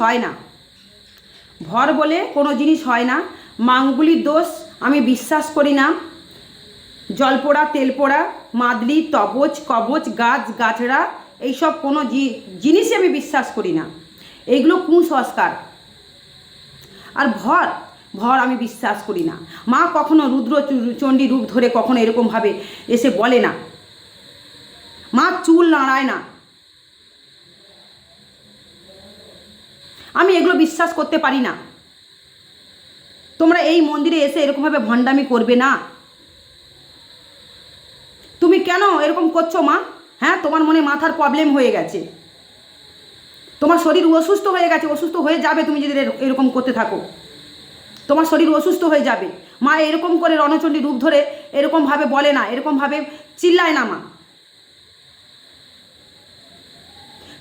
হয় না। ভর বলে কোনো জিনিস হয় না। মাঙ্গুলির দোষ আমি বিশ্বাস করি না। জল পোড়া তেল পোড়া মাদলি তবচ কবচ, গাছ, গাছড়া, এইসব কোনো জিনিসই আমি বিশ্বাস করি না। এইগুলো কুসংস্কার। আর ভর ভর আমি বিশ্বাস করি না। মা কখনো রুদ্র চণ্ডী রূপ ধরে কখনো এরকমভাবে এসে বলে না। মা চুল নাড়ায় না। আমি এগুলো বিশ্বাস করতে পারি না। তোমরা এই মন্দিরে এসে এরকমভাবে ভণ্ডামি করবে না। তুমি কেন এরকম করছ মা? হ্যাঁ তোমার মনে মাথার প্রবলেম হয়ে গেছে। তোমার শরীর অসুস্থ হয়ে গেছে, অসুস্থ হয়ে যাবে তুমি যদি এর- এরকম করতে থাকো। তোমার শরীর অসুস্থ হয়ে যাবে। মা এরকম করে রণচণ্ডী রূপ ধরে এরকমভাবে বলে না এরকমভাবে চিল্লায় না মা।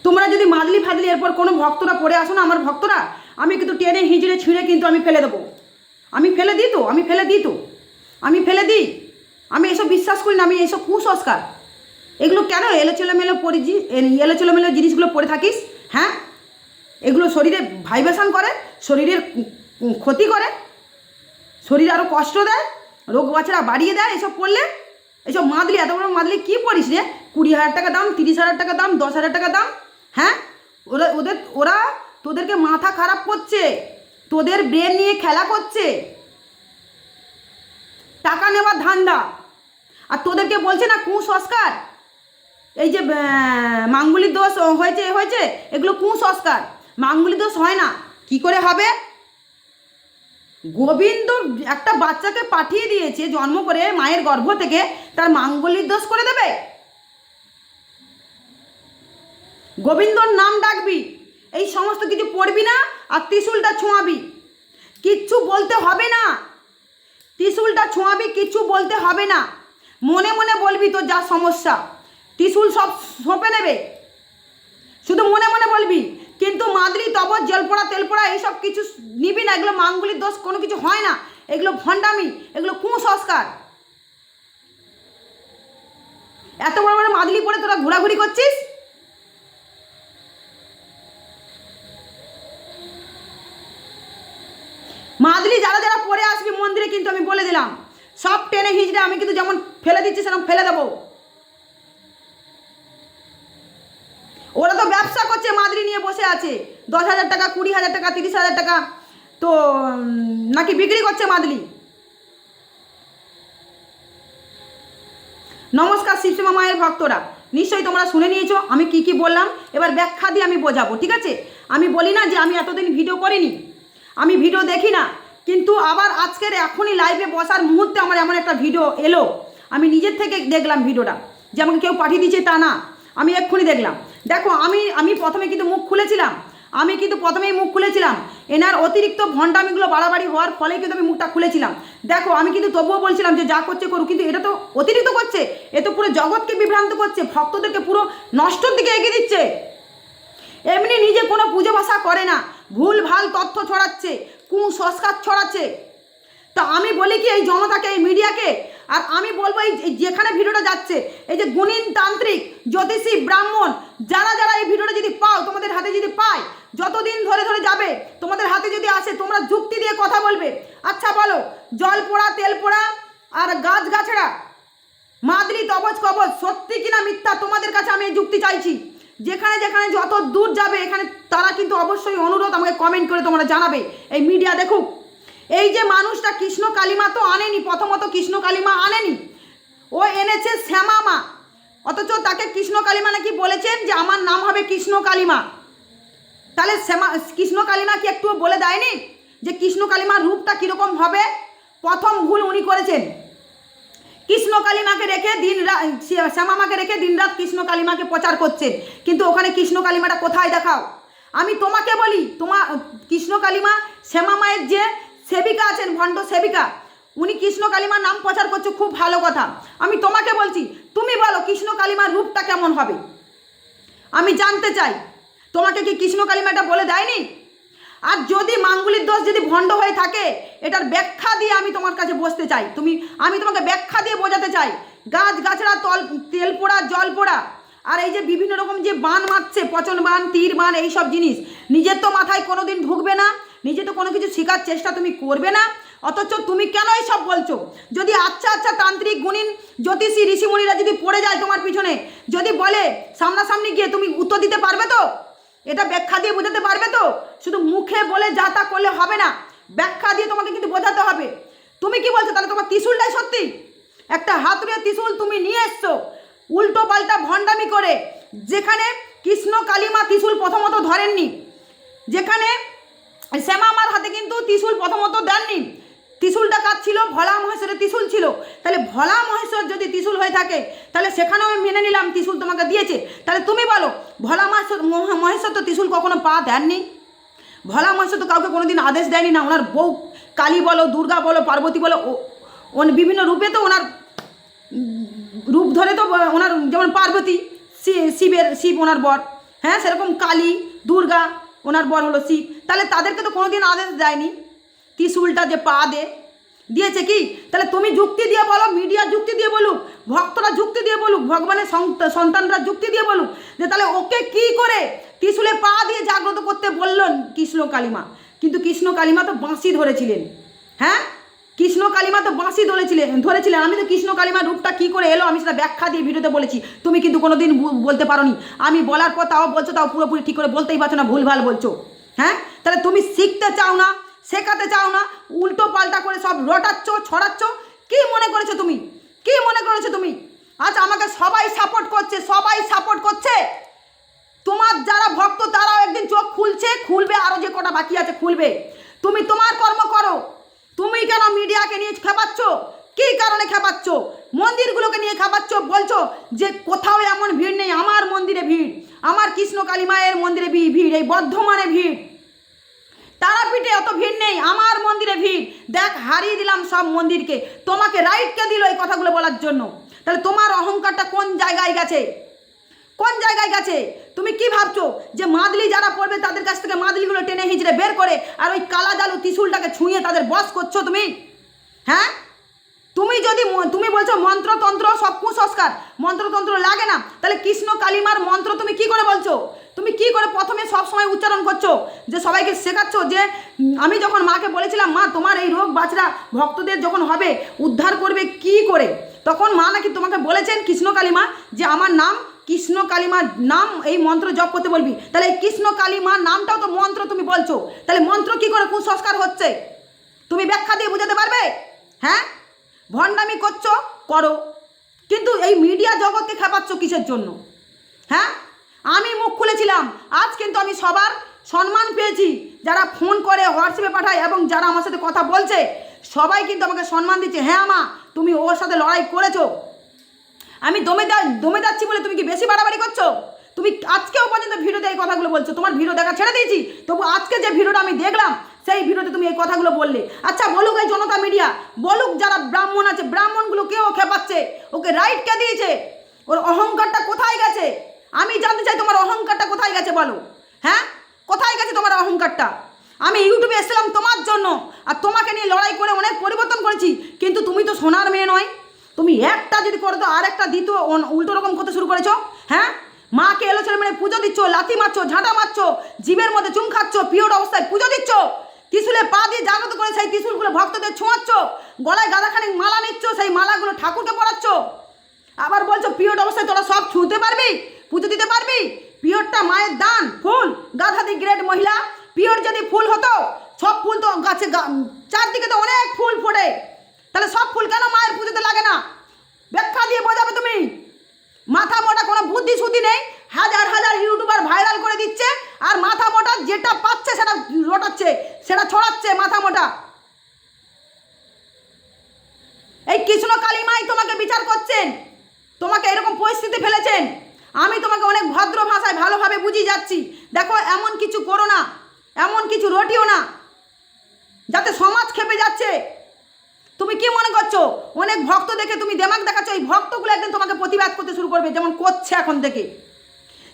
তোমরা যদি মাদলি ফাদলি এরপর কোনো ভক্তরা পড়ে আসো না, আমার ভক্তরা, আমি কিন্তু টেনে হিঁচড়ে ছিঁড়ে কিন্তু আমি ফেলে দেবো। আমি ফেলে দিই তো, আমি ফেলে দিই তো। আমি ফেলে দিই। আমি এসব বিশ্বাস করি না, আমি এসব কুসংস্কার। এগুলো কেন? এলোচেলোমেলো পরি এলোচেলোমেলো জিনিসগুলো পরে থাকিস হ্যাঁ? এগুলো শরীরে ভাইব্রেশন করে, শরীরের ক্ষতি করে, শরীর আরও কষ্ট দেয়, রোগ বাছারা বাড়িয়ে দেয় এসব পড়লে। এসব মাদলি, এত বড় মাদলি কী পড়িস রে? কুড়ি হাজার টাকা দাম, তিরিশ হাজার টাকা দাম, দশ হাজার টাকা দাম। হ্যাঁ? ওরা ওদের ওরা তোদেরকে মাথা খারাপ করছে তোদের ব্রেন নিয়ে খেলা করছে। টাকা নেওয়ার ধান্দা। আর তোদেরকে বলছে না কুসংস্কার। এই যে আহ, মাঙ্গলিক দোষ হয়েছে হয়েছে এগুলো কুসংস্কার। মাঙ্গলিক দোষ হয় না। কি করে হবে? গোবিন্দ একটা বাচ্চাকে পাঠিয়ে দিয়েছে জন্ম করে মায়ের গর্ভ থেকে তার মাঙ্গলিক দোষ করে দেবে? গোবিন্দর নাম ডাকবি। এই সমস্ত কিছু পড়বি না আর ত্রিশুলটা ছোঁয়াবি। কিচ্ছু বলতে হবে না। ত্রিশুলটা ছোঁয়াবি, কিচ্ছু বলতে হবে না। মনে মনে বলবি তোর যা সমস্যা। ত্রিশুল সব সঁপে নেবে। শুধু মনে মনে বলবি। কিন্তু মাদলি, তবর, জলপোড়া, তেলপোড়া এইসব কিছু নিবি না। এগুলো মাঙ্গুলির দোষ কোনো কিছু হয় না। এগুলো ভণ্ডামি, এগুলো কুসংস্কার। এত বড় বড় মাদলি পরে তোরা ঘোরাঘুরি করছিস? মাদলি যারা যারা পরে আসবি মন্দিরে কিন্তু আমি বলে দিলাম। সব টেনে হিঁচড়ে আমি কিন্তু যেমন ফেলে দিচ্ছি সেরকম ফেলে দেবো। ওরা তো ব্যবসা করছে মাদরি নিয়ে বসে আছে। দশ হাজার টাকা, কুড়ি হাজার টাকা, তিরিশ হাজার টাকা তো নাকি বিক্রি করছে মাদলি? নমস্কার শিবসীমা মায়ের ভক্তরা, নিশ্চয়ই তোমরা শুনে নিয়েছো, আমি কি কি বললাম, এবার ব্যাখ্যা দিয়ে আমি বোঝাবো, ঠিক আছে? আমি বলি না যে আমি এতদিন ভিডিও করিনি। আমি ভিডিও দেখি না, কিন্তু আবার আজকের এখনই লাইভে বসার মুহূর্তে আমার এমন একটা ভিডিও এলো। আমি নিজের থেকে দেখলাম ভিডিওটা, যে আমাকে কেউ পাঠিয়ে দিচ্ছে তা না, আমি এক্ষুনি দেখলাম। দেখো, আমি আমি প্রথমে কিন্তু মুখ খুলেছিলাম, আমি কিন্তু প্রথমেই মুখ খুলেছিলাম। এনার অতিরিক্ত ভণ্ডামিগুলো বাড়াবাড়ি হওয়ার ফলে কিন্তু আমি মুখটা খুলেছিলাম। দেখো, আমি কিন্তু তবুও বলছিলাম যে যা করছে করুক, কিন্তু এটা তো অতিরিক্ত করছে, এ তো পুরো জগৎকে বিভ্রান্ত করছে, ভক্তদেরকে পুরো নষ্টর দিকে এগিয়ে দিচ্ছে। এমনি নিজে কোনো পুজো ভাষা করে না ভুল ভালো তথ্য ছড়াচ্ছে, কুসংস্কার ছড়াচ্ছে। তা আমি বলি কি এই জনতাকে, এই মিডিয়াকে? আর আমি বলব এই যেখানে ভিডিওটা যাচ্ছে, এই যে গুণিন তান্ত্রিক জ্যোতিষী, ব্রাহ্মণ, যারা যারা এই ভিডিওটা যদি পাও, তোমাদের হাতে যদি পায়, যতদিন ধরে ধরে যাবে, তোমাদের হাতে যদি আসে, তোমরা যুক্তি দিয়ে কথা বলবে। আচ্ছা বলো, জল পোড়া, তেল পোড়া, আর গাছ গাছড়া মাদলি তবজ কবজ সত্যি কিনা মিথ্যা, তোমাদের কাছে আমি এই যুক্তি চাইছি। যেখানে যেখানে যত দূর যাবে, এখানে তারা কিন্তু অবশ্যই অনুরোধ আমাকে কমেন্ট করে তোমরা জানাবে। এই মিডিয়া দেখুক। এই যে মানুষটা কৃষ্ণ কালিমা তো আনেনি, প্রথমত কৃষ্ণ কালিমা আনেনি। ও এনেছে শ্যামা মা অথচ তাকে কৃষ্ণ কালিমা নাকি বলেছেন যে, আমার নাম হবে কৃষ্ণ কালিমা। তাহলে শ্যামা, কৃষ্ণ কালিমা কি একটুও বলে দেয়নি? যে কৃষ্ণ কালিমার রূপটা কীরকম হবে? প্রথম ভুল উনি করেছেন। কৃষ্ণ কালিমাকে রেখে দিন শ্যামামাকে রেখে দিনরাত কৃষ্ণ কালিমাকে প্রচার করছেন। কিন্তু ওখানে কৃষ্ণ কালিমাটা কোথায় দেখাও? আমি তোমাকে বলি, তোমা কৃষ্ণ কালিমা শ্যামা মায়ের যে সেবিকা আছেন, ভণ্ড সেবিকা, উনি কৃষ্ণ কালিমার নাম প্রচার করছে, খুব ভালো কথা। আমি তোমাকে বলছি, তুমি বলো কৃষ্ণ কালিমার রূপটা কেমন হবে? আমি জানতে চাই। তোমাকে কি কৃষ্ণ কালিমাটা বলে দেয়নি? আর যদি মাঙ্গুলির দোষ যদি ভণ্ড হয়ে থাকে, এটার ব্যাখ্যা দিয়ে আমি তোমার কাছে বসতে চাই। তুমি, আমি তোমাকে ব্যাখ্যা দিয়ে বোঝাতে চাই। গাছ গাছড়া তল, তেল পোড়া, জল পোড়া, আর এই যে বিভিন্ন রকম যে বান মারছে, পচন বান, তীর বান, এই সব জিনিস, নিজের তো মাথায় কোনো দিন ঢুকবে না, নিজে তো কোনো কিছু শেখার চেষ্টা তুমি করবে না, অথচ তুমি কেন এই সব বলছো? যদি আচ্ছা আচ্ছা তান্ত্রিক গুণিন জ্যোতিষী ঋষিমুনিরা যদি পড়ে যায় তোমার পিছনে, যদি বলে সামনাসামনি গিয়ে তুমি উত্তর দিতে পারবে তো? এটা ব্যাখ্যা দিয়ে বোঝাতে পারবে তো? শুধু মুখে বলে যা তা করলে হবে না। ব্যাখ্যা দিয়ে তোমাকে কিন্তু বোঝাতে হবে। তুমি কি বলছো? তাহলে তোমার ত্রিশুলটাই সত্যি? একটা হাতুড়ে ত্রিশুল তুমি নিয়ে এসছো। উল্টো পাল্টা ভণ্ডামি করে। যেখানে কৃষ্ণ কালিমা ত্রিশুল প্রথমত ধরেননি। যেখানে শ্যামা আমার হাতে কিন্তু ত্রিশুল প্রথমত দেননি। ত্রিশুলটা কাজ ছিল, ভোলা মহেশ্বরের ত্রিশুল ছিল। তাহলে ভোলা মহেশ্বর যদি ত্রিশুল হয়ে থাকে, তাহলে সেখানেও আমি মেনে নিলাম ত্রিশুল তোমাকে দিয়েছে। তাহলে তুমি বলো, ভোলা মহেশ্বর মহ- মহেশ্বর তো ত্রিশুল কখনো পা দেননি? ভোলা মহেশ্বর তো কাউকে কোনোদিন আদেশ দেয়নি না, ওনার বউ কালী বলো, দুর্গা বলো, পার্বতী বলো, ও- বিভিন্ন রূপে তো ওনার রূপ ধরে তো ওনার যেমন পার্বতী শিবের শিব ওনার বর। হ্যাঁ সেরকম কালী, দুর্গা ওনার বর হলো শিব। তাহলে তাদেরকে তো কোনোদিন আদেশ দেয়নি। ত্রিশুলটা যে পা দে। দিয়েছে কি? তাহলে তুমি যুক্তি দিয়ে বলো মিডিয়া যুক্তি দিয়ে বলুক, ভক্তরা যুক্তি দিয়ে বলুক, ভগবানের সন্ত- সন্তানরা যুক্তি দিয়ে বলুক, যে তাহলে ওকে কি করে ত্রিশুলে পা দিয়ে জাগ্রত করতে বললেন কৃষ্ণ কালিমা? কিন্তু কৃষ্ণ কালিমা তো বাঁশি ধরেছিলেন। হ্যাঁ? কৃষ্ণ কালিমা তো বাঁশি ধরেছিলেন ধরেছিলেন। আমি তো কৃষ্ণ কালিমার রূপটা কি করে এলো? আমি সেটা ব্যাখ্যা দিয়ে ভিডিওতে বলেছি। তুমি কিন্তু কোনোদিন বু- বলতে পারোনি। আমি বলার পর তাও বলছো, তাও পুরোপুরি ঠিক করে বলতেই পারছ না, ভুলভাল বলছো। হ্যাঁ? তাহলে তুমি শিখতে চাও না? শেখাতে চাও না, উল্টো পাল্টা করে সব রটাচ্ছ ছড়াচ্ছ, কি মনে করেছ তুমি? কি মনে করেছ তুমি? আজ আমাকে সবাই সাপোর্ট করছে, সবাই সাপোর্ট করছে। তোমার যারা ভক্ত, তারাও একদিন চোখ খুলছে, খুলবে আরও যে কটা বাকি আছে খুলবে। তুমি তোমার কর্ম করো। তুমি কেন মিডিয়াকে নিয়ে খেপাচ্ছ? কী কারণে খেপাচ্ছ? মন্দিরগুলোকে নিয়ে খেপাচ্ছ? বলছো যে কোথাও এমন ভিড় নেই, আমার মন্দিরে ভিড়। আমার কৃষ্ণ কালী মায়ের মন্দিরে ভিড়, এই বর্ধমানে ভিড়। তারাপীঠে অত ভিড় নেই, আমার মন্দিরে ভিড়। দেখ, হারিয়ে দিলাম সব মন্দিরকে। তোমাকে রাইটকে দিল এই কথাগুলো বলার জন্য। তাহলে তোমার অহংকারটা কোন জায়গায় গেছে? কোন জায়গায় গেছে? তুমি কি ভাবছ যে মাদলি যারা পড়বে তাদের কাছ থেকে মাদলিগুলো টেনে হিঁচড়ে বের করে আর ওই কালা জালু ত্রিশুলটাকে ছুঁয়ে তাদের বস করছ তুমি? হ্যাঁ? তুমি যদি তুমি বলছো মন্ত্রতন্ত্র সব কুসংস্কার, মন্ত্রতন্ত্র লাগে না, তাহলে কৃষ্ণ কালিমার মন্ত্র তুমি কি করে বলছো? তুমি কি করে প্রথমে সব সময় উচ্চারণ করছ? যে সবাইকে শেখাচ্ছ যে আমি যখন মাকে বলেছিলাম, মা, তোমার এই রোগ বাছরা ভক্তদের যখন হবে, উদ্ধার করবে কি করে? তখন মা নাকি তোমাকে বলেছেন, কৃষ্ণ কালিমা, যে আমার নাম, কৃষ্ণ কালিমার নাম এই মন্ত্র জপ করতে বলবি। তাহলে কৃষ্ণ কালিমার নামটাও তো মন্ত্র তুমি বলছো। তাহলে মন্ত্র কি করে কুসংস্কার হচ্ছে? তুমি ব্যাখ্যা দিয়ে বোঝাতে পারবে? হ্যাঁ? ভণ্ডামি করছ, করো। কিন্তু এই মিডিয়া জগৎকে খেপাচ্ছ কিসের জন্য? হ্যাঁ? আমি মুখ খুলেছিলাম। আজ কিন্তু আমি সবার সম্মান পেয়েছি। যারা ফোন করে হোয়াটসঅ্যাপে পাঠায় এবং যারা আমার সাথে কথা বলছে, সবাই কিন্তু আমাকে সম্মান দিচ্ছে। হ্যাঁ মা, তুমি ওর সাথে লড়াই করেছ। আমি দমে দমে যাচ্ছি বলে তুমি কি বেশি বাড়াবাড়ি করছ? তুমি আজকেও পর্যন্ত ভিডিওতে এই কথাগুলো বলছো। তোমার ভিডিও দেখা ছেড়ে দিয়েছি। তবু আজকে যে ভিডিওটা আমি দেখলাম, সেই ভিডিওতে তুমি এই কথাগুলো বললে। আচ্ছা বলুক এই জনতা মিডিয়া বলুক যারা ব্রাহ্মণ আছে, ব্রাহ্মণগুলো কেউ খেপাচ্ছে? ওকে রাইট কে দিয়েছে? ওর অহংকারটা কোথায় গেছে? আমি জানতে চাই তোমার অহংকারটা কোথায় গেছে বলো? হ্যাঁ? কোথায় গেছে তোমার অহংকারটা? আমি ইউটিউবে এসেছিলাম তোমার জন্য আর তোমাকে নিয়ে লড়াই করে অনেক পরিবর্তন করেছি, কিন্তু তুমি তো সোনার মেয়ে নয়। তুমি একটা যদি করো তো আর একটা দ্বিতীয় উল্টো রকম করতে শুরু করেছ হ্যাঁ? মাকে এলো ছেলে মানে পুজো দিচ্ছ, লাথি মারছো, ঝাঁটা মারছো, জীবের মধ্যে চুম খাচ্ছ, পিওর অবস্থায় পুজো দিচ্ছ ত্রিশুলে পা দিয়ে জাগ্রত করে সেই ত্রিশুলগুলো ভক্তদের ছোঁয়াচ্ছ, গলায় গাদাখানিক মালা নিচ্ছ, সেই মালাগুলো ঠাকুরকে পড়াচ্ছ আবার বলছো পিওর অবস্থায় তোরা সব ছুঁতে পারবি? পুজো দিতে পারবি? পিওরটা মায়ের দান, ফুল। গাধাদি গ্রেড মহিলা, পিওর যদি ফুল হতো, সব ফুল তো গাছে চারদিকে তো অনেক ফুল ফোটে। তাহলে সব ফুল কেন মায়ের পুজোতে লাগে না? ব্যাখ্যা দিয়ে বোঝাবে তুমি। মাথা মোটা কোনো বুদ্ধি শুদ্ধি নেই। হাজার হাজার ইউটিউবার ভাইরাল করে দিচ্ছে, আর মাথা মোটা যেটা পাচ্ছে সেটা রটাচ্ছে, সেটা ছড়াচ্ছে মাথা মোটা। এই কৃষ্ণ কালিমাই তোমাকে বিচার করছেন। তোমাকে এরকম পরিস্থিতি ফেলেছেন। আমি তোমাকে অনেক ভদ্র ভাষায় ভালোভাবে বুঝিয়ে যাচ্ছি। দেখো, এমন কিছু করো না। এমন কিছু রটিও না। যাতে সমাজ খেপে যাচ্ছে। তুমি কি মনে করছ? অনেক ভক্ত দেখে তুমি দেমাগ দেখাচ্ছ। এই ভক্তগুলো একদিন তোমাকে প্রতিবাদ করতে শুরু করবে, যেমন করছে এখন থেকে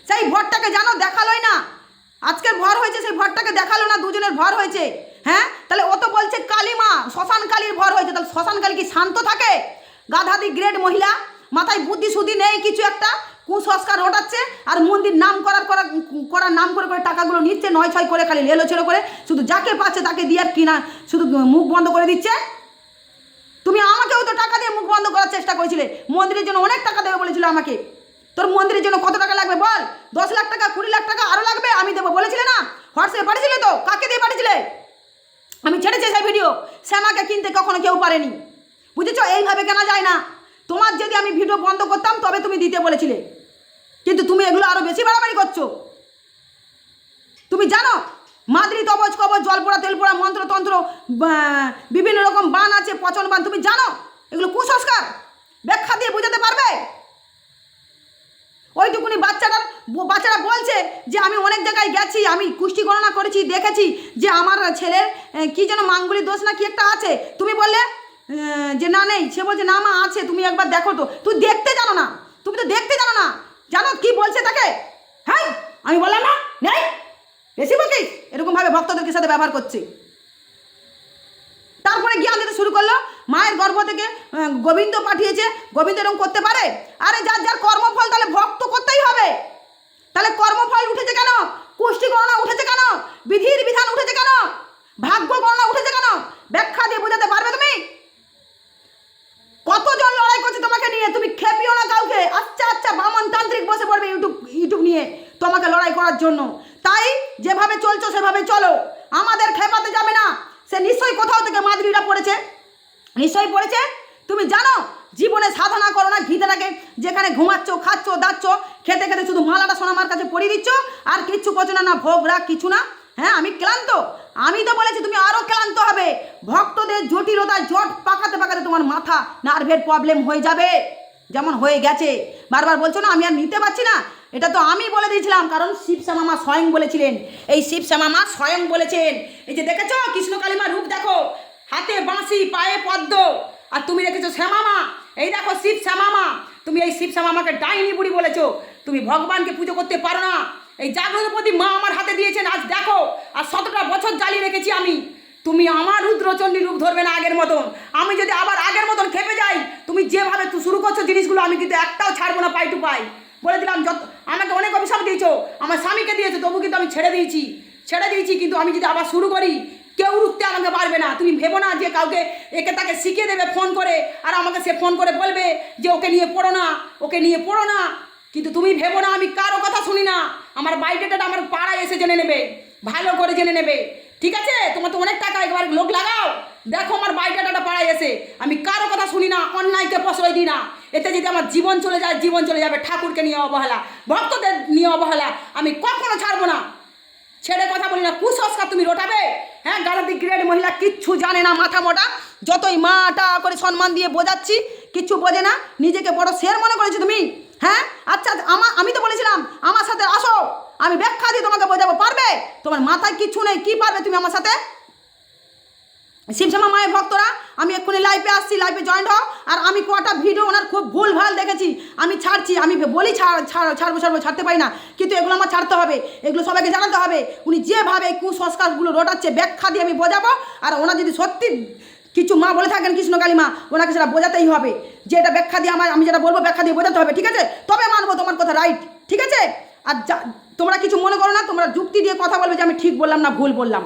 সেই ভরটাকে জানো, দেখালোই না। আজকের ভর হয়েছে, সেই ভরটাকে দেখাল না, দুজনের ভর হয়েছে। হ্যাঁ? তাহলে ও তো বলছে কালিমা শ্মশান কালীর ভর হয়েছে। তাহলে শ্মশান কালী কি শান্ত থাকে? গাধাদি গ্রেড মহিলা, মাথায় বুদ্ধি শুদ্ধি নেই কিছু একটা? কুসংস্কার ওঠাচ্ছে আর মন্দির নাম করার করা করার নাম করে করে টাকাগুলো নিচ্ছে, নয় ছয় করে খালি লেলো ছেড়ো করে। শুধু যাকে পাচ্ছে তাকে দিয়ে আর কিনা শুধু মুখ বন্ধ করে দিচ্ছে। তুমি আমাকেও তো টাকা দিয়ে মুখ বন্ধ করার চেষ্টা করেছিলে। মন্দিরের জন্য অনেক টাকা দেবে বলেছিল আমাকে। তোর মন্দিরের জন্য কত টাকা লাগবে বল? দশ লাখ টাকা, কুড়ি লাখ টাকা আরও লাগবে, আমি দেবো বলেছিলে না? হোয়াটসঅ্যাপে পাঠিয়েছিলে তো? কাকে দিয়ে পাঠিয়েছিলে? আমি ছেড়েছি সেই ভিডিও। শ্যামাকে কিনতে কখনো কেউ পারেনি। বুঝেছ? এইভাবে কেনা যায় না। তোমার যদি আমি ভিডিও বন্ধ করতাম, তবে তুমি দিতে বলেছিলে। কিন্তু তুমি এগুলো আরও বেশি বাড়াবাড়ি করছ। তুমি জানো, মাদ্রি, তবজ, কবজ, জল পোড়া, তেল পোড়া মন্ত্রতন্ত্র বিভিন্ন রকম বান আছে, পচন বান, তুমি জানো, এগুলো কুসংস্কার। ব্যাখ্যা দিয়ে বোঝাতে পারবে? ওইটুকুনি বাচ্চাটার বাচ্চারা বলছে যে, আমি অনেক জায়গায় গেছি, আমি কুষ্টি গণনা করেছি, দেখেছি যে, আমার ছেলের কি যেন মাঙ্গুলি দোষ না কি একটা আছে। তুমি বললে যে, না নেই। সে বলছে, না মা, আছে, তুমি একবার দেখো তো। তুই দেখতে জানো না। তুমি তো দেখতে জানো না। জানো কি বলছে তাকে? হ্যাঁ আমি বললাম না, নেই। বেশি বকিস। এরকমভাবে ভক্তদেরকে সাথে ব্যবহার করছে। তারপরে জ্ঞান দিতে শুরু করল। মায়ের গর্ভ থেকে গোবিন্দ পাঠিয়েছে। গোবিন্দ এরকম করতে পারে? আরে যার যার কর্মফল তাহলে ভক্ত করতেই হবে। তাহলে কর্মফল উঠেছে কেন? পুষ্টি গণনা উঠেছে কেন? বিধির বিধান উঠেছে কেন ভাগ্য গণনা উঠেছে কেন ব্যাখ্যা দিয়ে বোঝাতে পারবে তুমি কতজন লড়াই করছে তোমাকে নিয়ে তুমি খেপিও না কাউকে আচ্ছা আচ্ছা বামন তান্ত্রিক বসে পড়বে ইউটিউব ইউটিউব নিয়ে তোমাকে লড়াই করার জন্য। তাই যেভাবে চলছো, সেভাবে চলো। আমাদের খেপাতে যাবে না। সে নিশ্চয়ই কোথাও থেকে মাদুরিরা পড়েছে। নিশ্চয়ই পড়েছে। তুমি জানো, জীবনে সাধনা করো না ঘিতেটাকে যেখানে ঘুমাচ্ছ, খাচ্ছ, দাচ্ছ, খেতে খেতে শুধু মালাটা সোনামার কাছে পরিয়ে দিচ্ছ। আর কিচ্ছু করছ না না ভোগ, রাগ, কিছু না। হ্যাঁ আমি ক্লান্ত। আমি তো বলেছি তুমি আরও ক্লান্ত হবে। ভক্তদের জটিলতায় জট পাকাতে পাকাতে তোমার মাথা, নার্ভের প্রবলেম হয়ে যাবে। যেমন হয়ে গেছে। বারবার বলছো না, আমি আর নিতে পারছি না। এটা তো আমি বলে দিয়েছিলাম, কারণ শিব শ্যামামা স্বয়ং বলেছিলেন। এই শিব শ্যামামা স্বয়ং বলেছেন। এই যে দেখেছ, কৃষ্ণ কালিমা রূপ দেখো, হাতে বাঁশি, পায়ে পদ্ম। আর তুমি রেখেছো শ্যামামা? এই দেখো শিব শ্যামামা। তুমি এই শিব শ্যামামাকে ডাইনি বুড়ি বলেছ। তুমি ভগবানকে পুজো করতে পারো না। এই জাগ্রতপতি মা আমার হাতে দিয়েছেন, আজ দেখো। আর শতটা বছর জ্বালিয়ে রেখেছি আমি। তুমি আমার রুদ্রচণ্ডী রূপ ধরবে না আগের মতন। আমি যদি আবার আগের মতন খেপে যাই, তুমি যেভাবে শুরু করছ জিনিসগুলো, আমি কিন্তু একটাও ছাড়বো না পাই টু পাই। বলে দিলাম, যত, আমাকে অনেক অভিশাপ দিয়েছ, আমার স্বামীকে দিয়েছ, তবু কিন্তু আমি ছেড়ে দিয়েছি। ছেড়ে দিয়েছি, কিন্তু আমি যদি আবার শুরু করি, কেউ রুখতে আমাকে পারবে না। তুমি ভেবো না যে কাউকে, একে তাকে শিখিয়ে দেবে ফোন করে, আর আমাকে সে ফোন করে বলবে যে ওকে নিয়ে পড়ো না, ওকে নিয়ে পড়ো না। কিন্তু তুমি ভেবো না, আমি কারও কথা শুনি না। আমার বায়োডেটাটা আমার পাড়ায় এসে জেনে নেবে, ভালো করে জেনে নেবে। ঠিক আছে? তোমার তো অনেক টাকা, একবার লোক লাগাও। দেখো আমার বায়োডাটাটা পাড়ায় এসে, আমি কারও কথা শুনি না, অন্যায়কে প্রশ্রয় দিই না। এতে যদি আমার জীবন চলে যায়, জীবন চলে যাবে ঠাকুরকে নিয়ে অবহেলা, ভক্তদের নিয়ে অবহেলা, আমি কখনো ছাড়বো না। ছেড়ে কথা বলি না, কুসংস্কার তুমি রোটাবে? হ্যাঁ গালাদি গ্রেড মহিলা কিচ্ছু জানে না, মাথা মোটা। যতই মাটা করে সম্মান দিয়ে বোঝাচ্ছি, কিচ্ছু বোঝে না। নিজেকে বড় শের মনে করেছ তুমি? হ্যাঁ? আচ্ছা আমা আমি তো বলেছিলাম, আমার সাথে আসো। আমি ব্যাখ্যা দিয়ে তোমাকে বোঝাবো, পারবে? তোমার মাথায় কিচ্ছু নেই, কি পারবে তুমি আমার সাথে? শিবশ্যামা মায়ের ভক্তরা, আমি এক্ষুনি লাইভে আসছি লাইভে জয়েন্ট হও। আর আমি কটা ভিডিও ওনার খুব ভুল ভালো দেখেছি, আমি ছাড়ছি, আমি বলি ছাড় ছাড়, ছাড়বো ছাড়বো, ছাড়তে পারি না। কিন্তু এগুলো আমার ছাড়তে হবে, এগুলো সবাইকে জানাতে হবে। উনি যেভাবে কুসংস্কারগুলো রটাচ্ছে, ব্যাখ্যা দিয়ে আমি বোঝাবো। আর ওনার যদি সত্যি কিছু মা বলে থাকেন কৃষ্ণকালী মা ওনাকে সেটা বোঝাতেই হবে। যে এটা ব্যাখ্যা দিয়ে আমার, আমি যেটা বলব, ব্যাখ্যা দিয়ে বোঝাতে হবে, ঠিক আছে? তবে মানবো তোমার কথা রাইট ঠিক আছে? আর যা, তোমরা কিছু মনে করো না, তোমরা যুক্তি দিয়ে কথা বলবে যে আমি ঠিক বললাম না ভুল বললাম।